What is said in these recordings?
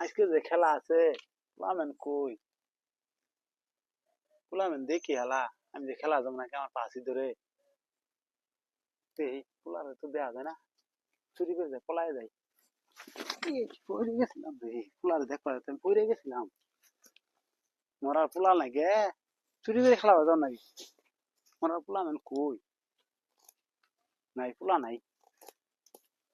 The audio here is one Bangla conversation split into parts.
আজকে যে খেলা আছে পুলামেন কই পুলামেন দেখি হেলা আমি যে খেলা যাব নাকি আমার পাশি ধরে পুলারে তো দেয়া যায় না চুরি করে যায় পলাই যায় পড়ে গেছিলাম রে পুলারে দেখ আমি পড়ে গেছিলাম মরার পুলা নাই গে চুরি করে খেলা যাও নাকি মরার পুলা মেন কই নাই পুলা নাই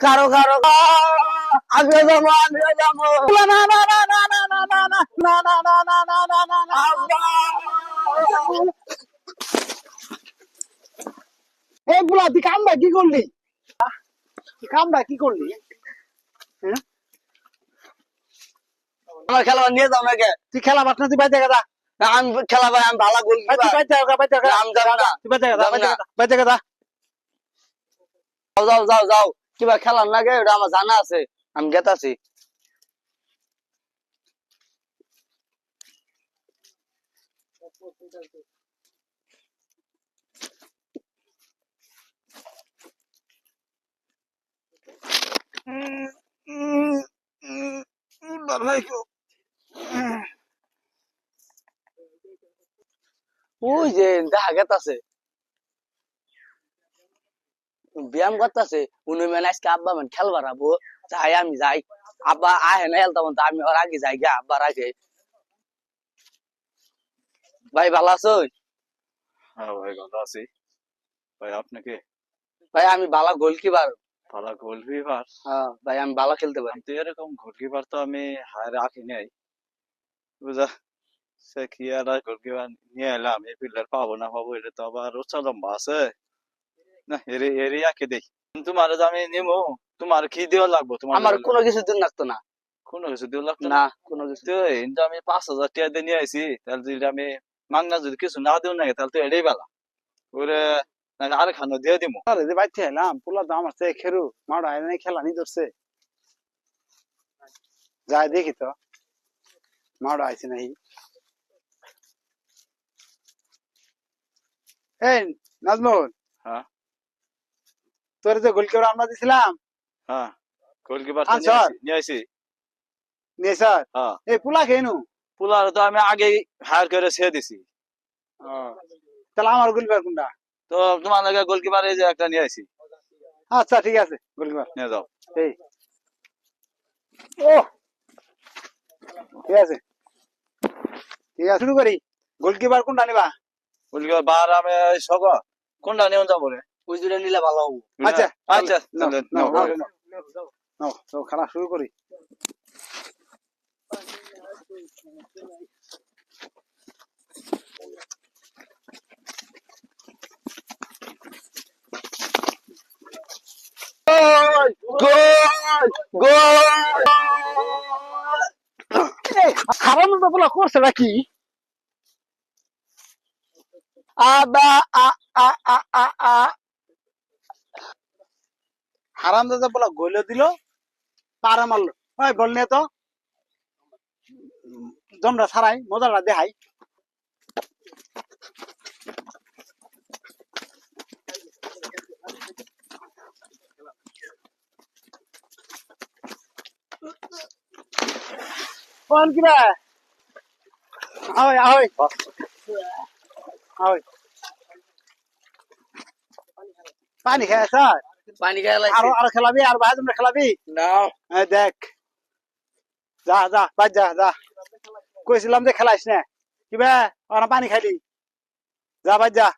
কারও কারও আগে যাব আগে যাব না না না না না না না না না না না না না না না না না এই বুলা তুই কামটা কি করলি কামটা কি করলি হ্যাঁ? আমার খেলা নিয়ে যাও নাকি তুই খেলা বাট না তুই বাইতে গেদা আমি খেলা ভাই আমি ভালো গোল তুই বাইতে গেদা বাইতে গেদা আমি যাব না। তুই বাইতে গেদা বাইতে গেদা বাইতে গেদা যাও যাও যাও যাও কিবা খেলার লাগে ওটা আমার জানা আছে আমি গেতাছি ওই যে দেখা গেতাছে ব্যায়াম করতেছে উনি মানে আজকে আব্বা মানে খেলবার আবো যাই আমি যাই। আব্বা আহে না হেলতাম আমি ওর আগে যাই গে আব্বার আগে। ভাই ভালো আছো হ্যাঁ ভাই ভালো আছি। ভাই আপনাকে ভাই আমি ভালো গোলকিপার ভালো গোলকিপার হ্যাঁ ভাই আমি ভালো খেলতে পারি। তো এরকম গোলকিপার তো আমি হায় রাখি নাই। বুঝা? সে কি আর গোলকিপার নিয়ে এলাম এই পিলার পাবো না পাবো এটা তো আবার উচ্চ লম্বা আছে না এরে এরে আঁকে দেই। তোমার আমি নিমো তোমার কি দেওয়া লাগবো? তোমার আমার কোনো কিছু দিন লাগতো না। কোনো কিছু দেওয়া লাগতো না? কোনো কিছু তো কিন্তু আমি পাঁচ হাজার টাকা দিয়ে নিয়ে আইছি তাহলে যদি আমি মাংনা যদি কিছু না দিও না তাহলে তো এটাই বেলা। ওরে আর খানো দিয়ে দিমু। আরে যে বাইতে এলাম পোলা তো আমার খেরু মাড়ো নাই খেলা নি ধরছে। যাই দেখি তো মাড়ো আইছে নাই এই নাজমুল। হ্যাঁ? তোর যে গোলকিপার আমরা দিছিলাম? হ্যাঁ গোলকিপার হ্যাঁ। নিয়ে আইছি। নে স্যার? হ্যাঁ। এই পোলা খেনু পুলার তো আমি আগেই হায়ার করে ছেড়ে দিছি। তাহলে আমার গোলকিপার কোনটা? তো তোমার লাগে গোলকিপার এই যে একটা নিয়ে আইছি। আচ্ছা ঠিক আছে গোলকিপার। নিয়ে যাও। এই। ও ঠিক আছে। ঠিক আছে শুরু করি। গোলকিপার কোনটা নিবা? গোলকিপার বার আমি সগ। কোনটা নিয়ে যাব রে? ওই দুটো নিলে ভালো হবে। আচ্ছা আচ্ছা, আচ্ছা নাও খানা শুরু করি। করছে নাকি আ আ আ আ হারাম দাদা বলা গোল দিল, পারে মারলো। ওই বল নিয়ে তো। জমরা ছাড়াই, মজাটা দেখাই। কোন পানি খেয়ে স্যার পানি খেলা আরও আরও খেলাবি আর ভাই তোমরা খেলাবি? না। হ্যাঁ দেখ। যা যা বাদ যা যা। কইছিলাম যে খেলাইস না। কি ভাই ওরা পানি খাইলি। যা বাদ যা।